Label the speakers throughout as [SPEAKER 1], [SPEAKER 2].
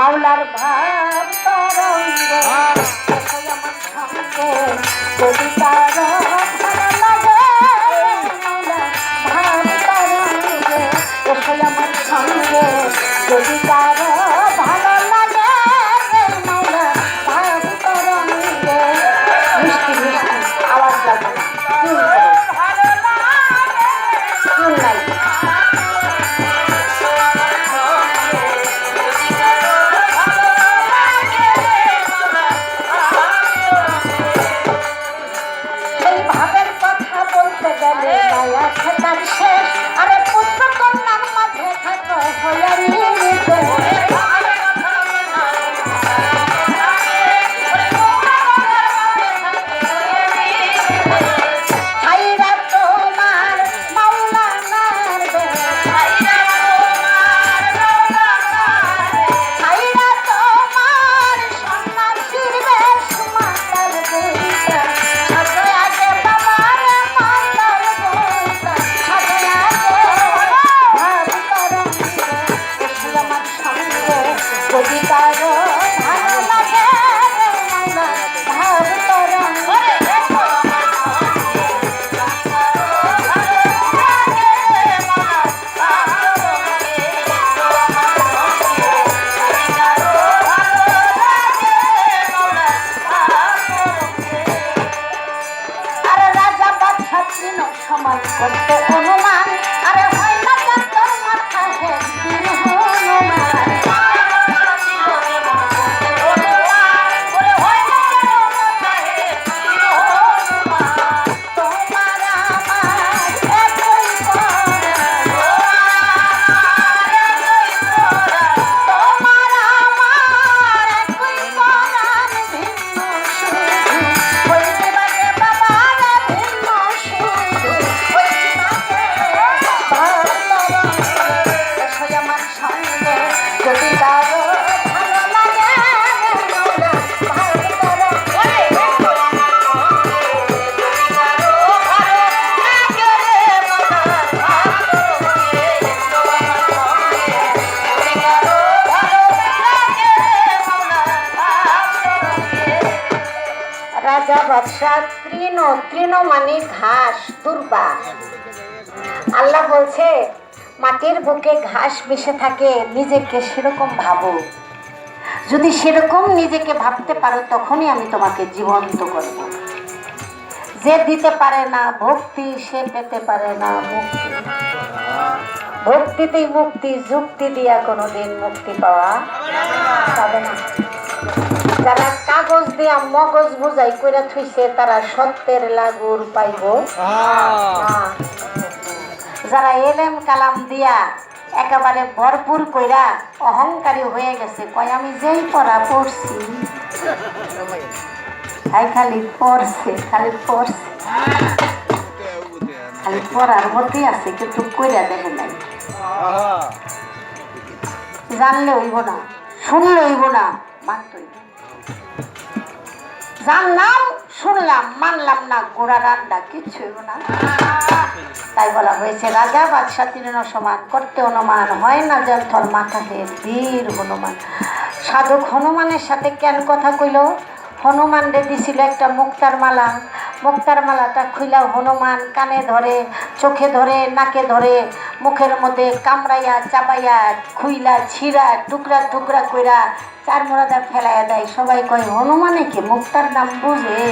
[SPEAKER 1] মাওলার ভাব তরঙ্গ। আমার সঙ্গে যদি তার ভালো লাগে। মাওলার ভাব তরঙ্গ আমার যদি ভাবের কথা বলতে গেলে মায়া খেতার শেষ বাদশাহ, তৃণ তৃণ মানে ঘাস, দুর্বা। আল্লাহ বলছে, মাটির বুকে ঘাস মিশে থাকে, নিজেকে সেরকম ভাবো। যদি সেরকম নিজেকে ভাবতে পারো, তখনই আমি তোমাকে জীবন্ত করব। যে দিতে পারে না, ভক্তি সে পেতে পারে না, মুক্তি ভক্তিতেই মুক্তি, যুক্তি দিয়া কোনোদিন মুক্তি পাওয়া যাবে না। যারা কাগজ দিয়া মগজ বুঝাই করে থুইছে তারা সত্যের লাগুর পাইব। যারা এলেম কালাম দিয়া একেবারে ভরপুর কইরা অহংকারী হয়ে গেছে কয় আমি যেই পড়া পড়ছি তাই খালি পড়ছে খালি পড়ছে। খালি পড়ার মধ্যেই আছে কিন্তু কইরা দেখে নাই। জানলে হইব না শুনলে হইব না মানতে হইব জানলাম, শুনলাম, মানলাম না, গোড়া রান্না কিচ্ছু না। তাই বলা হয়েছে, রাজা বাদশাহ তিনি সমান করতে অনুমান হয় না যন্থর মাথা হে বীর হনুমান। সাধক হনুমানের সাথে কেন কথা কইল? হনুমান রে দিছিল একটা মুক্তার মালা। মুক্তার মালাটা খুইলা হনুমান কানে ধরে, চোখে ধরে, নাকে ধরে, মুখের মধ্যে কামড়াইয়া চাবাইয়া খুইলা, ছিঁড়া, টুকরা টুকরা কইরা চার মোড়াদা ফেলাইয়া দেয়। সবাই কয়, হনুমানে কি মুক্তার নাম বুঝে?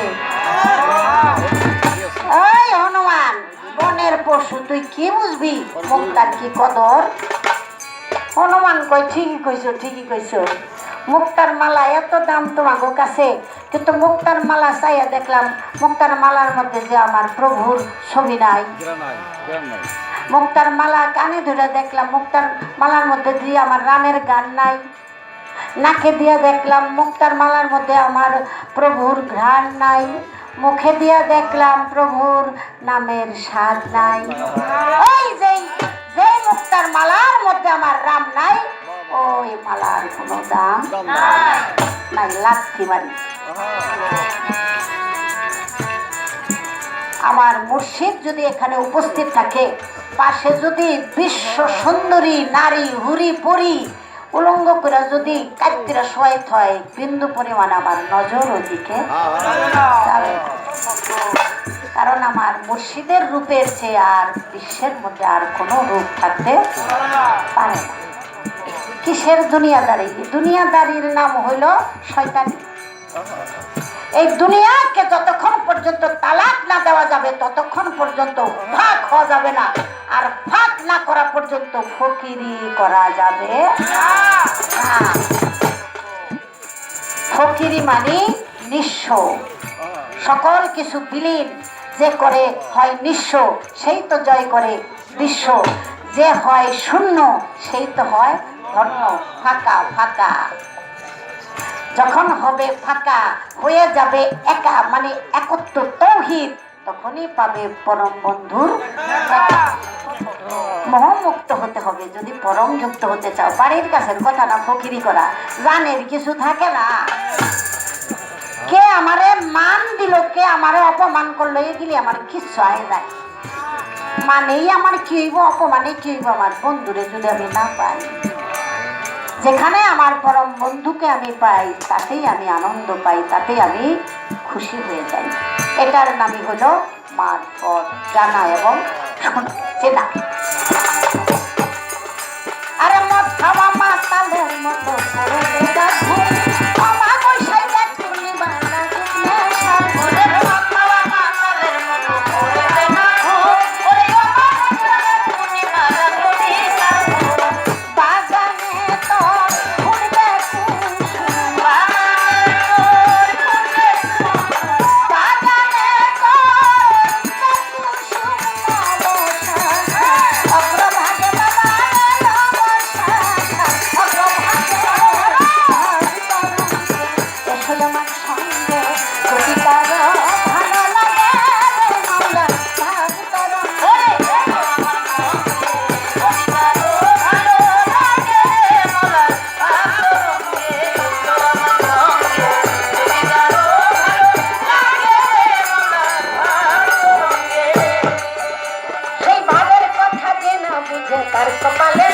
[SPEAKER 1] ওই হনুমান, বনের পশু, তুই কি বুঝবি? মুক্তার কি কদর? হনুমান কই ঠিকই কইছো ঠিকই কইছো। মুক্তার মালা এত দাম তোমাকে কাছে, কিন্তু মুক্তার মালা চাইয়া দেখলাম, মুক্তার মালার মধ্যে যে আমার প্রভুর ছবি নাই। মুক্তার মালা কানে ধরে দেখলাম, মুক্তার মালার মধ্যে দিয়ে আমার রামের গান নাই। নাকে দিয়ে দেখলাম, মুক্তার মালার মধ্যে আমার প্রভুর ঘ্রাণ নাই। মুখে দিয়া দেখলাম, প্রভুর নামের স্বাদ নাই। ওই যেই যেই মুক্তার মালার মধ্যে আমার রাম নাই। ওই মালার কোনো দাম নাই। লাথি মারি। আমার মুর্শিদ যদি এখানে উপস্থিত থাকে পাশে যদি বিশ্ব সুন্দরী নারী হুরি পরি উলঙ্গ করে যদি কাটতিরা শোয়াই হয় বিন্দু পরিমাণ আমার নজর ওদিকে। যাবে। কারণ আমার মসজিদের রূপের চেয়ে আর বিশ্বের মধ্যে আর কোনো রূপ থাকতে পারে না। কিসের দুনিয়াদারি? দুনিয়াদারির নাম হইল শয়তানি। এই দুনিয়াকে যতক্ষণ পর্যন্ত তালাক না দেওয়া যাবে, ততক্ষণ পর্যন্ত ভাগ হওয়া যাবে না। আর ভাগ না করা পর্যন্ত ফকিরি করা যাবে ফকিরি মানে নিঃস্ব। সকল কিছু বিলীন। যে করে হয় নিঃস্ব, সেই তো জয় করে বিশ্ব যে হয় শূন্য, সেই তো হয় ধন্য। ফাঁকা ফাঁকা। যখন হবে ফাঁকা, হয়ে যাবে একা মানে একত্র তৌহিদ, তখনই পাবে পরম বন্ধুর। মোহমুক্ত হতে হবে, যদি পরম যুক্ত হতে চাও। বাড়ির কাছের কথা না, ফকিরি করা। জানের কিছু থাকে না। কে আমারে মান দিল কে আমারে অপমান করল এগুলি আমার কিচ্ছু আয় যায় মানেই আমার কি হইব অপমানে কি হইব আমার বন্ধুরে যদি আমি না পাই। যেখানে আমার পরম বন্ধুকে আমি পাই, তাতেই আমি আনন্দ পাই, তাতেই আমি খুশি হয়ে যাই। এটার নামই হলো মারফত জানা এবং শোনা। চেনা কপালে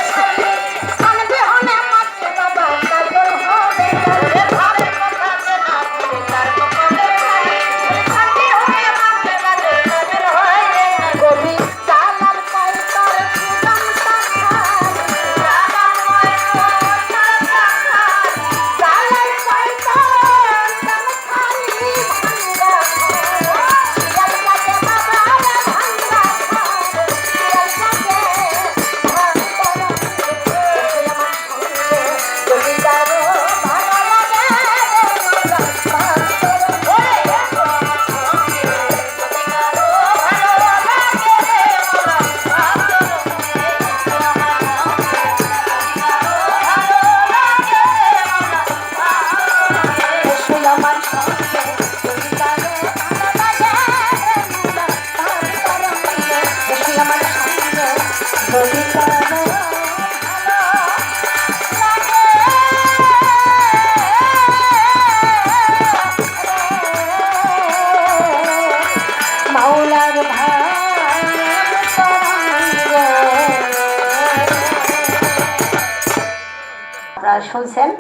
[SPEAKER 1] আপনারা শুনছেন?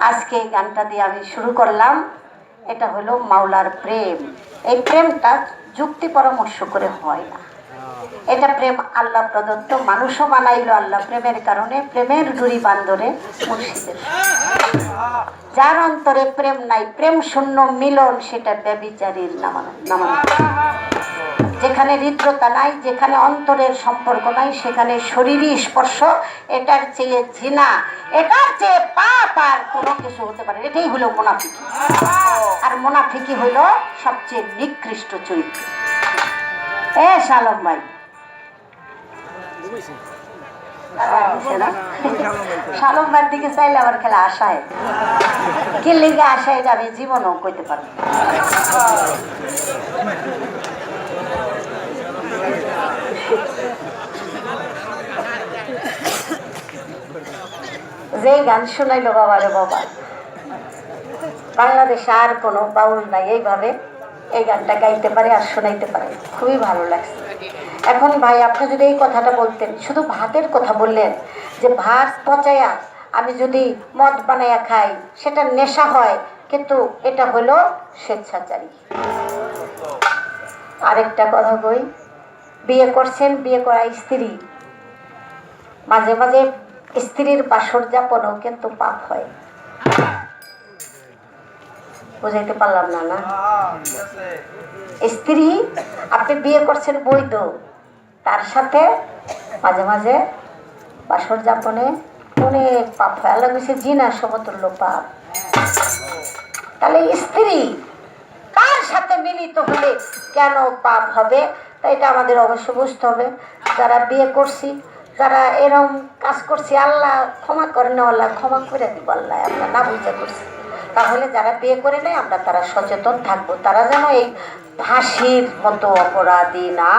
[SPEAKER 1] আজকে গানটা দিয়ে আমি শুরু করলাম। এটা হলো মাওলার প্রেম। এই প্রেমটা যুক্তি পরামর্শ করে হয় না। এটা প্রেম আল্লাহ প্রদত্ত। মানুষও বানাইলো আল্লাহ প্রেমের কারণে। প্রেমের ডুরি বান্দরে মুর্শিদের। যার অন্তরে প্রেম নাই, প্রেম শূন্য মিলন, সেটা ব্যবিচারীর নামানো নামানো। যেখানে হৃদ্রতা নাই, যেখানে অন্তরের সম্পর্ক নাই, সেখানে শরীরই স্পর্শ, এটার চেয়ে জিনা এটার চেয়ে পাপ আর কোনো কিছু হতে পারে এটাই হলো মোনাফিকি। আর মোনাফিকি হলো সবচেয়ে নিকৃষ্ট চরিত্র। এ শালম ভাই। শালম দিকে চাইলে আবার খেলা আশায়। কি লিগে আশায় যাবে, জীবনও কইতে পারবে যে গান শোনাইলো বাবা রে বাবা। বাংলাদেশে আর কোনো বাউল নাই এইভাবে। এই গানটা গাইতে পারে আর শোনাইতে পারে। খুবই ভালো লাগছে। এখন ভাই, আপনি যদি এই কথাটা বলতেন, শুধু ভাতের কথা বললেন, যে ভাত পচায়া আমি যদি মদ বানাইয়া খাই, সেটা নেশা হয়, কিন্তু এটা হলো স্বেচ্ছাচারী। আরেকটা কথা কই, বিয়ে করছেন, বিয়ে করা স্ত্রী। মাঝে মাঝে স্ত্রীর বাসর যাপনও কিন্তু পাপ হয়। বুঝাইতে পারলাম না না? স্ত্রী, আপনি বিয়ে করছেন বৈধ, তার সাথে মাঝে মাঝে বাসর যাপনে অনেক পাপ হয়। আল্লাহ বলছে জিনা সমতুল্য পাপ। তাহলে স্ত্রী কার সাথে মিলিত হলে কেন পাপ হবে? তা এটা আমাদের অবশ্য বুঝতে হবে। যারা বিয়ে করছি যারা এরম কাজ করছি, আল্লাহ ক্ষমা করে না আল্লাহ ক্ষমা করে দিব, আল্লাহ আমরা না বুঝতে করছি। তাহলে যারা বিয়ে করে নেয় আমরা তারা সচেতন থাকব। তারা যেন এই ফাঁসির মতো অপরাধী না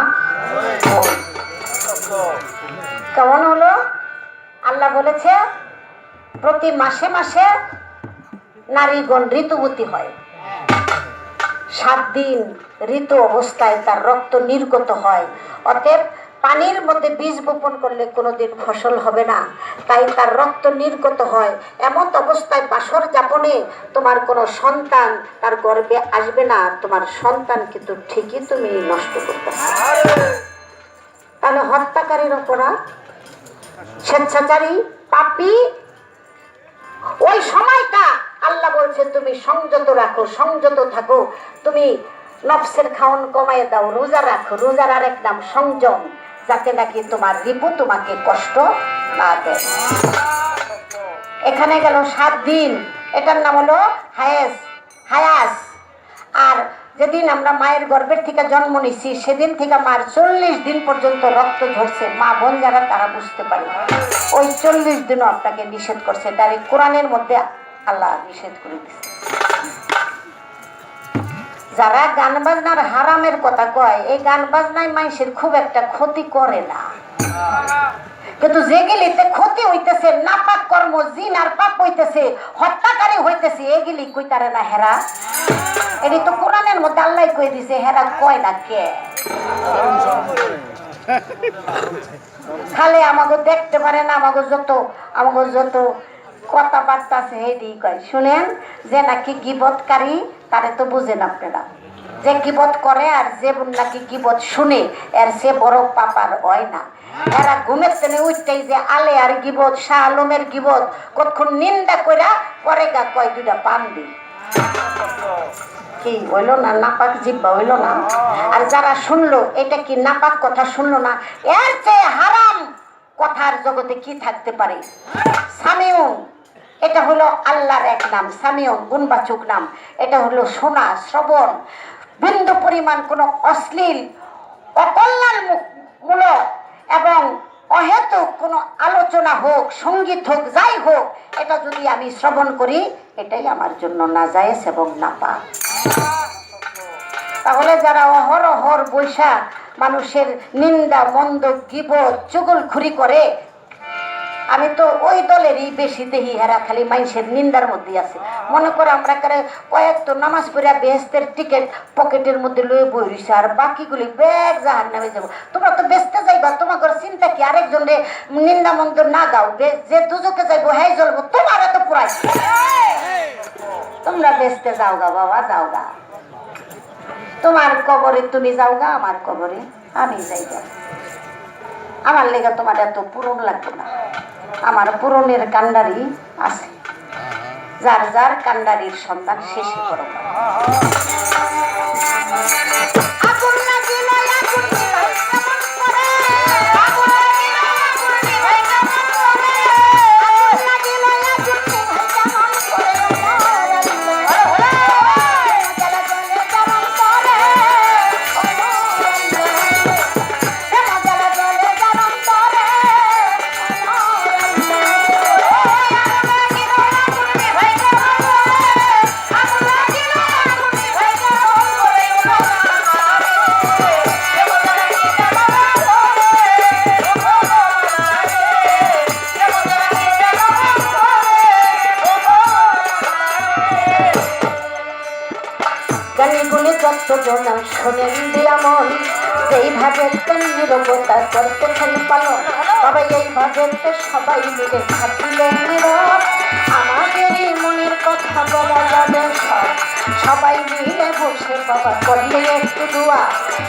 [SPEAKER 1] কেমন হলো? আল্লাহ বলেছে, প্রতি মাসে মাসে নারীগণ ঋতুবতী হয়। সাত দিন ঋতু অবস্থায় তার রক্ত নির্গত হয়। অতএব পানির মধ্যে বীজ বপন করলে কোনোদিন ফসল হবে না। তাই তার রক্ত নির্গত হয়। এমন অবস্থায় বাসর যাপনে তোমার কোনো সন্তান তার গর্বে আসবে না। তোমার সন্তান কিন্তু ঠিকই তুমি নষ্ট করতে তাহলে হত্যাকারীর অপরাধ? স্বেচ্ছাচারী? পাপি? ওই সময়টা আল্লাহ বলছে, তুমি সংযত রাখো, সংযত থাকো। তুমি নফসের খাওন কমায় দাও, রোজা রাখো। রোজার আরেক নাম সংযম। যাতে নাকি তোমার রিপু তোমাকে কষ্ট না দেয়। এখানে গেল সাত দিন। এটার নাম হলো হায়াস হায়াস। আর যেদিন আমরা মায়ের গর্ভের থেকে জন্ম নিছি, সেদিন থেকে মার চল্লিশ দিন পর্যন্ত রক্ত ঝরছে। মা, বোন যারা, তারা বুঝতে পারে ওই চল্লিশ দিনও আপনাকে নিষেধ করছে। এই কোরআনের মধ্যে আল্লাহ নিষেধ করে দিচ্ছে যারা গান বাজনার হারামের কথা কয়, এই গান বাজনায় মানুষের খুব একটা ক্ষতি করে না। কিন্তু যেগুলিতে ক্ষতি হইতেছে, নাপাক কর্ম, জিন আর পাপ হইতেছে, হত্যাকারী হইতেছে, এগুলি কইতারে না হেরা? এটি তো কোরআনের মধ্যে আল্লাহ কই দিছে, হেরা কয় না কে? খালে আমাকে দেখতে পারে না আমাকে যত আমাকে যত কথাবার্তা আছে এটি কয়। শুনেন, যে নাকি গিবতকারী তারে তো বুঝেন আপনারা। যে গিবত করে আর যে নাকি গিবত শুনে, এর সে বড় পাপার হয় না। এরা ঘুমের তেনে উঠতেই যে আলে আর গিবত, শাহ আলমের গিবত, কতক্ষণ নিন্দা কইরা পরে গা কয় দুটা পান কি হইল না, নাপাক জিব্বা হইল না? আর যারা শুনলো, এটা কি নাপাক কথা শুনলো না? এর চেয়ে হারাম কথার জগতে কি থাকতে পারে? এটা হলো আল্লাহর এক নাম সামিউন গুণবাচক নাম। এটা হলো শোনা শ্রবণ। বিন্দু পরিমাণ কোনো অশ্লীল, অকল্যাণ মূলক এবং অহেতুক কোনো আলোচনা হোক, সংগীত হোক, যাই হোক, এটা যদি আমি শ্রবণ করি, এটাই আমার জন্য নাজায়েজ এবং নাপা তাহলে যারা অহর অহর বৈশা মানুষের নিন্দা, মন্দ, গিবত, চুগলখুরি করে আমি তো ওই দলেরই বেশি দেহি, হেরা খালি মানুষের নিন্দার মধ্যে আছে। মনে করে আমরা করে কয়েক তো নামাজ পড়িয়া বেহেস্তের টিকিট পকেটের মধ্যে লয়ে বই রইছে, আর বাকিগুলি ব্যাগ জাহার নামে যাব। তোমরা তো বেচতে যাইবা, তোমাদের চিন্তা কি? আরেকজন রে নিন্দা মন্দ না গাও যে দুজকে যাইবো হ্যাঁ জ্বলবো, তোমার তো পুরাই। তোমরা বেচতে যাও গা বাবা, যাও গা। তোমার কবরে তুমি যাও গা, আমার কবরে আমি যাই গা আমার লেগে তোমার এত পূরণ লাগবে না। আমার পুরনের কান্ডারি আছে। যার যার কান্ডারির সন্তান শেষে করো গানগুলি চট্টজনা শোনেন দিয়ামন এইভাবে নিরবতা করতে খালি পালন। তবে এইভাবে সবাই মিলে থাকিলে নীরব। আমাদেরই মনের কথা বলা যাবে সবাই মিলে বসে বাবা করলে একটু দোয়া।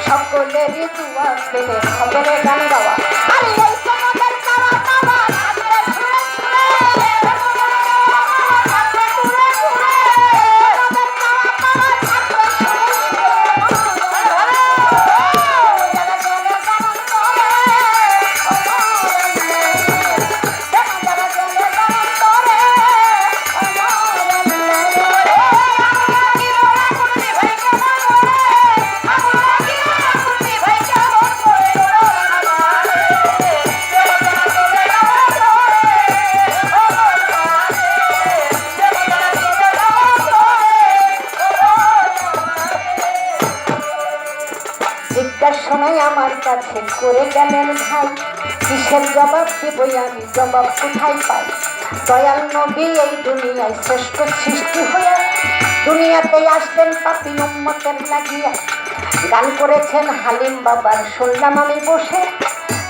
[SPEAKER 1] সকলেরই দোয়া পেলে খবরে গান গাওয়া। আরে আমি জবাব কোথায় পাই? দয়াল নবী, এই দুনিয়ায় শ্রেষ্ঠ সৃষ্টি হয়ে দুনিয়াতে আসবেন পাপি উম্মতের লাগিয়া। গান করেছেন হালিম বাবার, শুনলাম আমি বসে।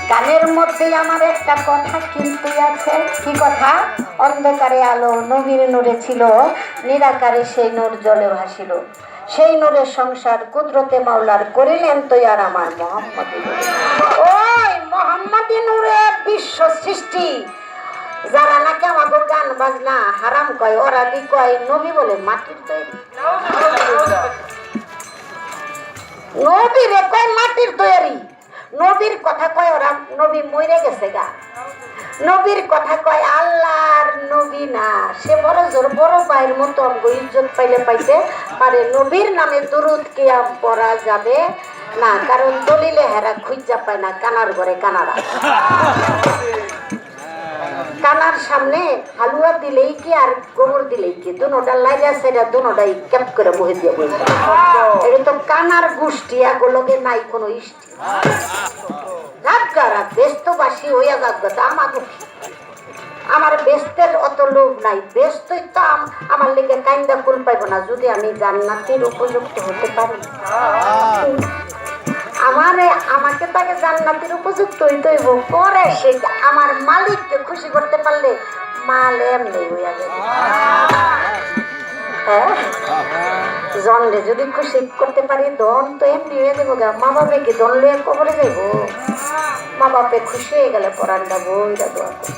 [SPEAKER 1] গানের মধ্যে আমার একটা কথা কিন্তু আছে। কি কথা? অন্ধকারে আলো নবীর নূরে ছিল, নিরাকারে সেই নূর জলে ভাসিল। সেই নূরের সংসার কুদরতে মাওলার করিলেন তো আর আমার মোহাম্মদী নূরে। মোহাম্মদী নূরের বিশ্ব সৃষ্টি। যারা নাকি আমাকে গান বাজনা হারাম কয়, ওরা দি কয়, নবী বলে মাটির তৈরি? নবীরে কয় মাটির তৈরি। নবীর কথা কয় ওরা, নবী মরে গেছে গা। নবীর কথা কয় আল্লাহর নবী না। সে বড় জোর, বড় ভাইয়ের মতো আমগো ইজ্জত পাইলে পাইতে পারে। নবীর নামে দুরুদ কিয়াম পড়া যাবে। না, কারণ দলিলে হেরা খুঁজা পায় না, কানার ঘরে কানারা। কানার সামনে হালুয়া দিলেই কি আর গোবর দিলেই কি? দুনোটা লাইলা সেটা দুনোটাই ক্যাপ করে বহে দিয়ে এটা তো কানার গোষ্ঠী এগুলোকে নাই কোনো ইষ্টি। রাতগারা ব্যস্তবাসী হইয়া যাক আমাকে আমার ব্যস্তের অত লোভ নাই, ব্যস্তই তো আম- আমার লেগে কাইন্দা কুল পাইব না, যদি আমি জান্নাতের উপযুক্ত হতে পারি। আমারে, আমাকে তাকে জান্নাতের উপযুক্ত হইতে হইব। পরে সে আমার মালিককে খুশি করতে পারলে মাল এমনি হইয়া যাবে। হ্যাঁ? জনরে যদি খুশি করতে পারি দন তো এমনি হয়ে যাব গা। মা বাপে কি দন লইয়া কবরে যাইব? মা বাপে খুশি হয়ে গেলে পরানটা বইরা দোয়া করে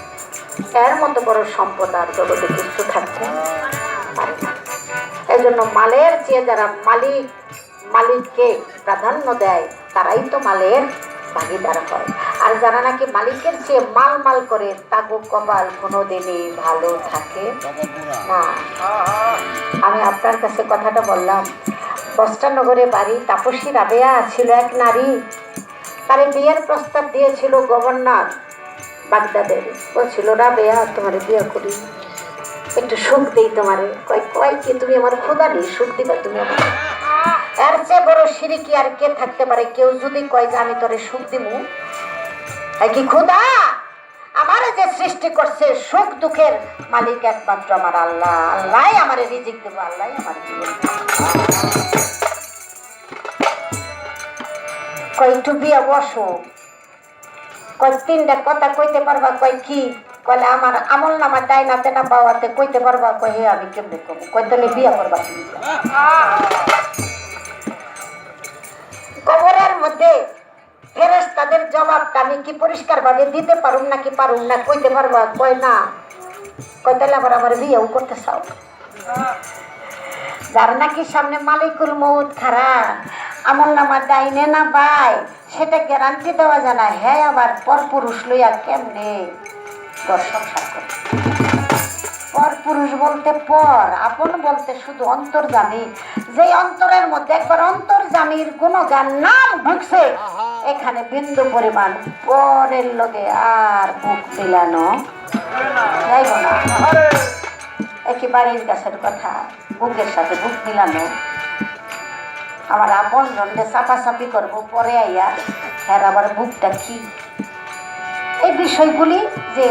[SPEAKER 1] এর মতো বড় সম্পদ আর জগতে কিছু থাকতে পারে এই জন্য মালের চেয়ে যারা মালিক মালিককে প্রাধান্য দেয়, তারাই তো মালের ভাগিদার হয়। আর যারা নাকি মালিকের চেয়ে মাল মাল করে, তাগো কপাল কোনোদিনই ভালো থাকে না। আমি আপনার কাছে কথাটা বললাম, বস্ত্রানগরে বাড়ি তাপসী রাবেয়া ছিল এক নারী। তারে বিয়ের প্রস্তাব দিয়েছিল গভর্নর বাগদাদের। বলছিল রাবেয়া, তোমার বিয়ে করি। একটু সুখ দিই তোমারে। কয় কয় কি তুমি আমার ক্ষুদা নেই সুখ দিবা তুমি আমার এর চেয়ে বড় সিঁড়ি আর কে থাকতে পারে? কেউ যদি কয় যে আমি তোরে সুখ এই কি ক্ষুদা আমার যে সৃষ্টি করছে সুখ দুঃখের মালিক একমাত্র আমার আল্লাহ। আল্লাহ আমার রিজিক দেবো আল্লাহ আমার কয় একটু বিয়ে বসো কয়, তিনটা কথা কইতে পারবা? কয়, কি? কইলে আমার আমল নামা তাই না তেনা বাবাতে কইতে পারবা? কই হে, আমি কেমনে কব কয় তাহলে বিয়ে করবা, তুমি কবরের মধ্যে ফেরেস তাদের জবাবটা আমি কি পরিষ্কার ভাবে দিতে পারুম নাকি পারুম না কইতে পারবা? কয়, না। কয় তাহলে আবার আমার বিয়েও করতে চাও? যার নাকি সামনে মালিকুল মৌত খারা আমল নামা ডাইনে না বাই, সেটা গ্যারান্টি দেওয়া যায় না। হ্যাঁ আবার পর পুরুষ লইয়া কেমনে ঘর সংসার করে পর পুরুষ বলতে পর, আপন বলতে শুধু অন্তর্জামী যে অন্তরের মধ্যে একবার অন্তর্জামীর গুণগান নাম ঢুকছে, এখানে বিন্দু পরিমাণ পরের লোকে আর বুক মিলানো যাইব না একই বাড়ির গাছের কথা, বুকের সাথে বুক মিলানো আমার আপন জনকে চাপাচাপি করব, পরে আইয়া হ্যাঁ আবার বুকটা কি? এই বিষয়গুলি যে